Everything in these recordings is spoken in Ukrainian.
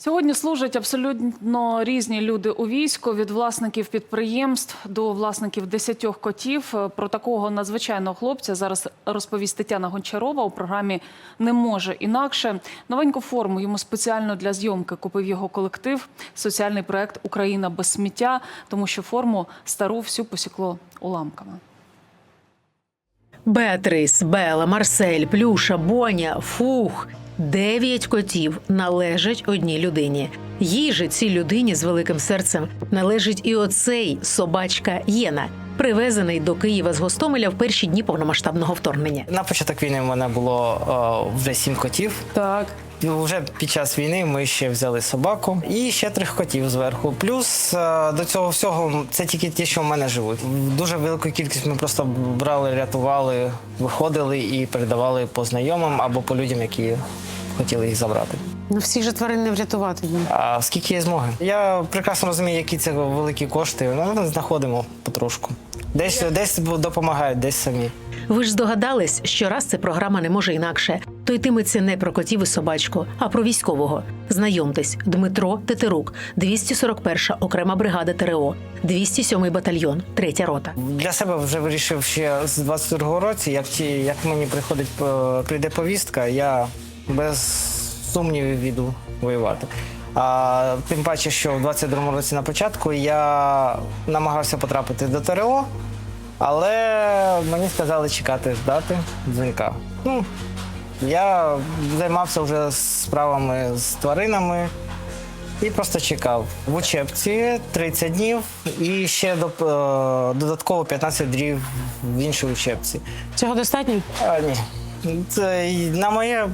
Сьогодні служать абсолютно різні люди у війську від власників підприємств до власників десятьох котів. Про такого надзвичайного хлопця зараз розповість Тетяна Гончарова у програмі Не може інакше. Новеньку форму йому спеціально для зйомки купив його колектив. Соціальний проект Україна без сміття, тому що форму стару всю посікло уламками. Беатрис, Бела, Марсель, Плюша, Боня, Фух. Дев'ять котів належать одній людині. Їй цій людині з великим серцем належить і оцей собачка Єна, привезений до Києва з Гостомеля в перші дні повномасштабного вторгнення. На початок війни в мене було е, вже сім котів. Так. Ну, Вже під час війни ми ще взяли собаку і ще трьох котів зверху. Плюс е, до цього всього це тільки ті, що в мене живуть. Дуже велику кількість ми просто брали, рятували, виходили і передавали по знайомим або по людям, які хотіли їх забрати. Ну всіх же тварин не врятувати. А скільки є змоги? Я прекрасно розумію, які це великі кошти. Ну, знаходимо потрошку. Десь десь допомагають, десь самі. Ви ж здогадались, що раз це програма не може інакше, то йтиметься не про котів і собачку, а про військового. Знайомтесь, Дмитро Тетерук, 241 окрема бригада ТРО, 207 батальйон, третя рота. Для себе вже вирішив ще з 22-го році, як, ті, як мені приходить е, прийде повістка, я без сумнівів йду воювати. А тим паче, що в 22-му році на початку я намагався потрапити до ТРО, але мені сказали чекати, ждати дзвінка. Ну, я займався вже справами з тваринами. І просто чекав в учебці 30 днів і ще доп- е, додатково 15 днів в іншій учебці. Цього достатньо? А, ні. Це на моє.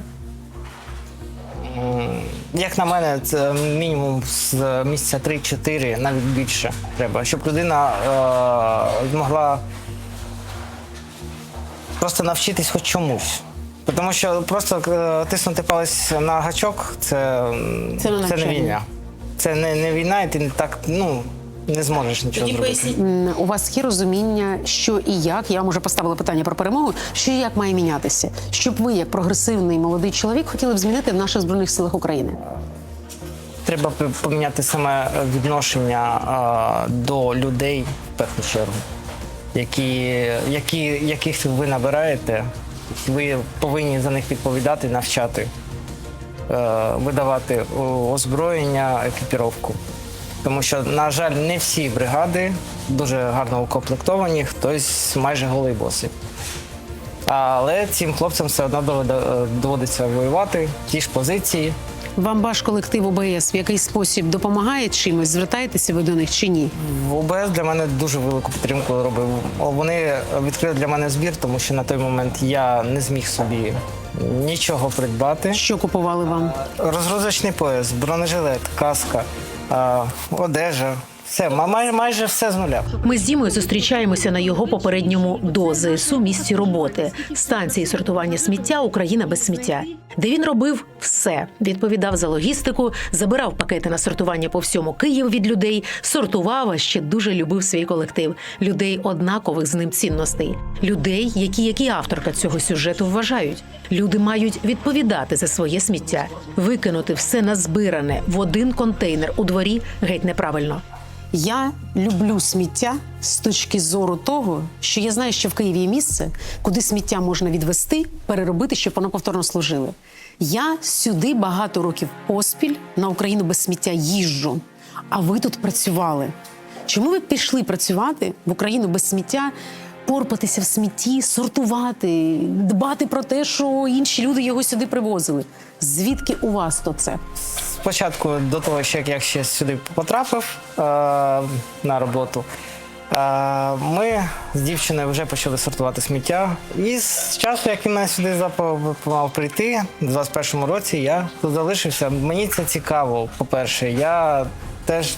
Як на мене, це мінімум з місяця 3-4, навіть більше треба, щоб людина е, змогла просто навчитись хоч чомусь. Тому що просто е, тиснути палець на гачок це, Це не це не війна. Це не, не війна, і ти не так ну, не зможеш нічого зробити. М, У вас є розуміння, що і як. Я вам уже поставила питання про перемогу. Що і як має мінятися, щоб ви, як прогресивний молодий чоловік, хотіли б змінити в наших збройних силах України? Треба п- поміняти саме відношення а, до людей в першу чергу, які, які, яких ви набираєте. Ви повинні за них відповідати, навчати, е, видавати о, озброєння, екіпіровку. Тому що, на жаль, не всі бригади дуже гарно укомплектовані, хтось майже голий боси. Але цим хлопцям все одно доведе- доводиться воювати, ті ж позиції. Вам ваш колектив ОБС в якийсь спосіб допомагає чимось? Звертаєтеся ви до них чи ні? В ОБС для мене дуже велику підтримку робив. Вони відкрили для мене збір, тому що на той момент я не зміг собі нічого придбати. Що купували вам? Розгрузочний пояс, бронежилет, каска, одежа. Все, ма- май- майже все з нуля. Ми з Дімою зустрічаємося на його попередньому до ЗСУ місці роботи станції сортування сміття Україна без сміття, де він робив все: відповідав за логістику, забирав пакети на сортування по всьому Києву від людей, сортував, а ще дуже любив свій колектив людей однакових з ним цінностей, людей, які як і авторка цього сюжету вважають. Люди мають відповідати за своє сміття, викинути все назбиране в один контейнер у дворі геть неправильно. Я люблю сміття з точки зору того, що я знаю, що в Києві є місце, куди сміття можна відвести, переробити, щоб воно повторно служило. Я сюди багато років поспіль на Україну без сміття їжджу, а ви тут працювали. Чому ви пішли працювати в Україну без сміття, порпатися в смітті, сортувати, дбати про те, що інші люди його сюди привозили? Звідки у вас то це? Спочатку до того, що як я ще сюди потрапив е, на роботу, е, ми з дівчиною вже почали сортувати сміття. І з часу, як він сюди запропонував прийти, в 21-му році я тут залишився. Мені це цікаво, по-перше, я теж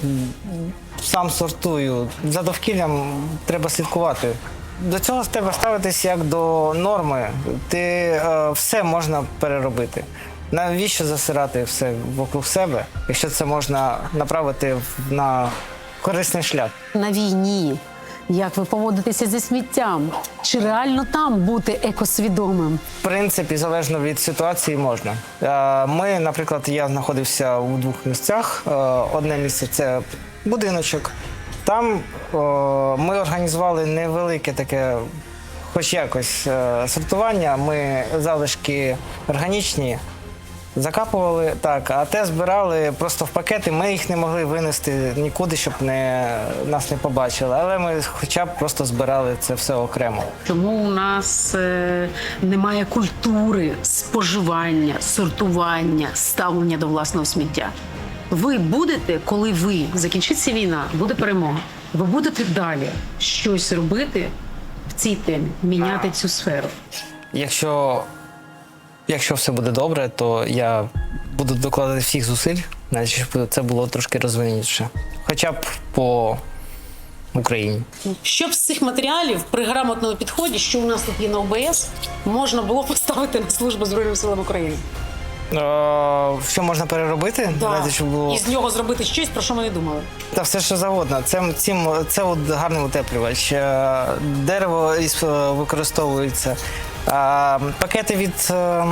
сам сортую. За довкіллям треба слідкувати. До цього треба ставитись як до норми. Ти е, все можна переробити. Навіщо засирати все вокруг себе, якщо це можна направити на корисний шлях? на війні Як ви поводитеся зі сміттям? Чи реально там бути екосвідомим? В принципі, залежно від ситуації можна. Е, Ми, наприклад, я знаходився у двох місцях. Е, Одне місце це будиночок. Там е, ми організували невелике таке, хоч якось, е, сортування. Ми залишки органічні закапували, так, а те збирали просто в пакети. Ми їх не могли винести нікуди, щоб не, нас не побачили. Але ми хоча б просто збирали це все окремо. Чому у нас е, немає культури споживання, сортування, ставлення до власного сміття? Ви будете, коли ви закінчиться війна, буде перемога. Ви будете далі щось робити в цій темі, міняти цю сферу. Якщо, якщо все буде добре, то я буду докладати всіх зусиль, навіть щоб це було трошки розвиненіше. Хоча б по Україні. Щоб з цих матеріалів при грамотному підході, що у нас тут є на ОБС, можна було поставити на службу Збройним силам України. Е, що можна переробити? Навіть, щоб було... І з нього зробити щось, про що ми не думали. Та все, що завгодно. Це, цим, це от гарний утеплювач. Е, Дерево із- використовується. Пакети від, е,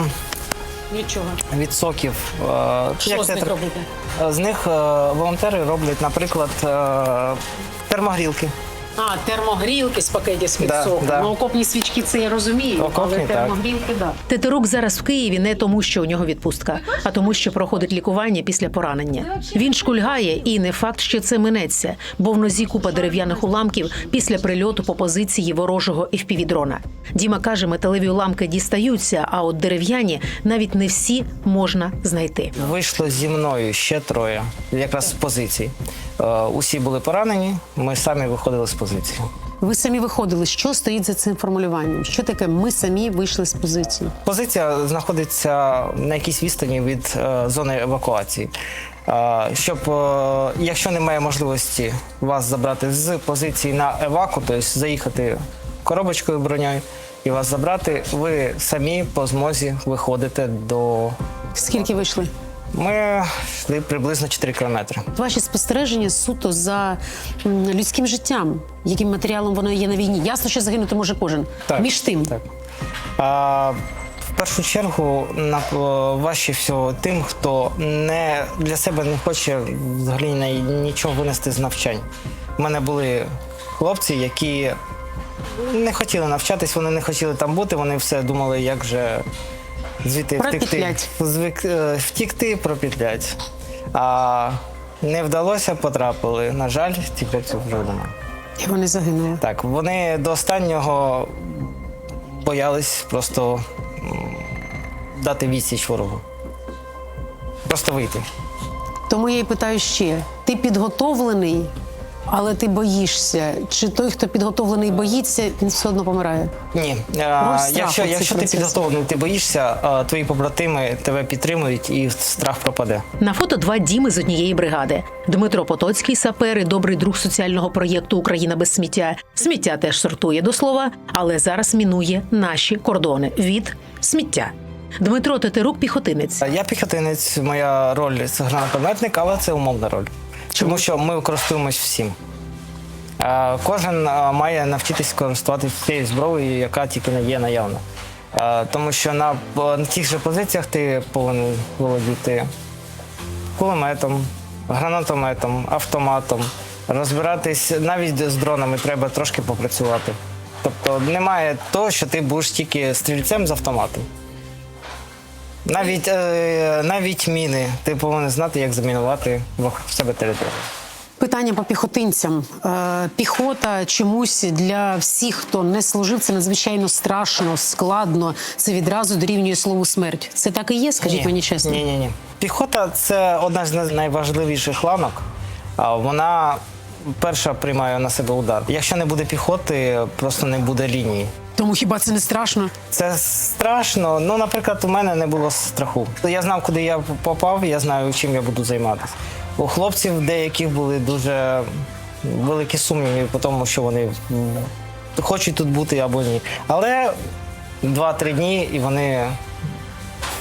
Нічого. від соків. е, Що як з них робити? З них е, волонтери роблять, наприклад, е, термогрілки. А, термогрілки з пакетів з-під Да, соку. да. Ну, окопні свічки це я розумію, Окопні, але так. термогрілки, так. Да. Тетерук зараз в Києві не тому, що у нього відпустка, а тому, що проходить лікування після поранення. Він шкульгає, і не факт, що це минеться, бо в нозі купа дерев'яних уламків після прильоту по позиції ворожого FPV-дрона. Діма каже, металеві уламки дістаються, а от дерев'яні навіть не всі можна знайти. Вийшло зі мною ще троє, якраз з позицій. Е, Усі були поранені, ми самі виходили з позиції. Ви самі виходили. Що стоїть за цим формулюванням? Що таке ми самі вийшли з позиції? Позиція знаходиться на якійсь відстані від е, зони евакуації. Е, щоб, якщо немає можливості вас забрати з позиції на еваку, тобто заїхати коробочкою броньою і вас забрати, ви самі по змозі виходите до. Скільки вийшли? Ми йшли приблизно 4 кілометри. Ваші спостереження суто за м, людським життям, яким матеріалом воно є на війні. Ясно, що загинути може кожен. Між тим, Так. А, в першу чергу на важче всього тим, хто не для себе не хоче взагалі ні- нічого винести з навчань. У мене були хлопці, які не хотіли навчатись, вони не хотіли там бути, вони все думали, як же звідти втекти. Звик, е, втікти, пропетлять. А не вдалося, потрапили. На жаль, ті хлопці вже вдома. і вони загинули. Так, вони до останнього боялись просто м, дати відсіч ворогу. Просто вийти. Тому я і питаю ще: ти підготовлений, але ти боїшся. Чи той, хто підготовлений боїться, він все одно помирає? Ні. А, страх якщо якщо ти підготовлений, ти боїшся, а, твої побратими тебе підтримують і страх пропаде. На фото два діми з однієї бригади. Дмитро Потоцький, сапер і добрий друг соціального проєкту Україна без сміття. Сміття теж сортує до слова, але зараз мінує наші кордони від сміття. Дмитро Тетерук піхотинець. Я піхотинець, моя роль це гранатометник, але це умовна роль. Тому що ми користуємось всім. Е, Кожен е, має навчитись користуватися тією зброєю, яка тільки не є наявна. Е, Тому що на, на тих же позиціях ти повинен володіти кулеметом, гранатометом, автоматом. Розбиратись навіть з дронами треба трошки попрацювати. Тобто немає того, що ти будеш тільки стрільцем з автоматом. Навіть, е, навіть міни. Ти повинен знати, як замінувати в себе територію. Питання по піхотинцям. Е, піхота чомусь для всіх, хто не служив, це надзвичайно страшно, складно. Це відразу дорівнює слову смерть. Це так і є, скажіть мені чесно. Ні, ні, ні. Піхота це одна з найважливіших ланок. Вона перша приймає на себе удар. Якщо не буде піхоти, просто не буде лінії. Тому хіба це не страшно? Це страшно. Ну, наприклад, у мене не було страху. Я знав, куди я попав, я знаю, чим я буду займатися. У хлопців деяких були дуже великі сумніви по тому, що вони хочуть тут бути або ні. Але два-три дні і вони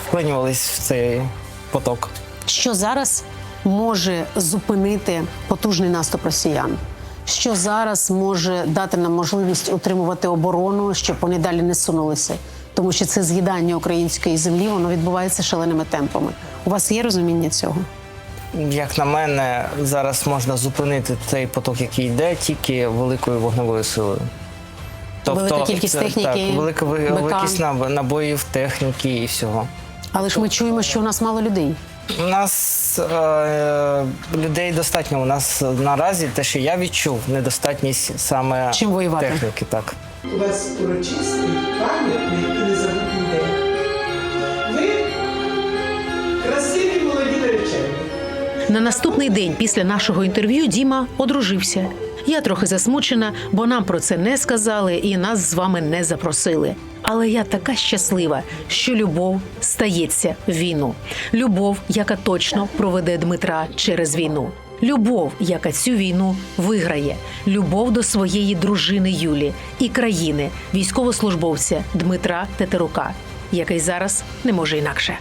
вклинювались в цей поток. Що зараз може зупинити потужний наступ росіян? Що зараз може дати нам можливість утримувати оборону, щоб вони далі не сунулися. Тому що це з'їдання української землі, воно відбувається шаленими темпами. У вас є розуміння цього? Як на мене, зараз можна зупинити цей поток, який йде, тільки великою вогневою силою. Велика кількість техніки, так, велика кількість набоїв, техніки і всього. Але ж ми чуємо, що у нас мало людей. У нас е, людей достатньо. У нас наразі те, що я відчув, недостатність саме Чим воювати? техніки. Так. у вас урочистий, пам'ятний і незабутній день. Ви красиві молоді наречені. На наступний день після нашого інтерв'ю Діма одружився. Я трохи засмучена, бо нам про це не сказали і нас з вами не запросили. Але я така щаслива, що любов стається в війну. Любов, яка точно проведе Дмитра через війну. Любов, яка цю війну виграє. Любов до своєї дружини Юлі і країни, військовослужбовця Дмитра Тетерука, який зараз не може інакше.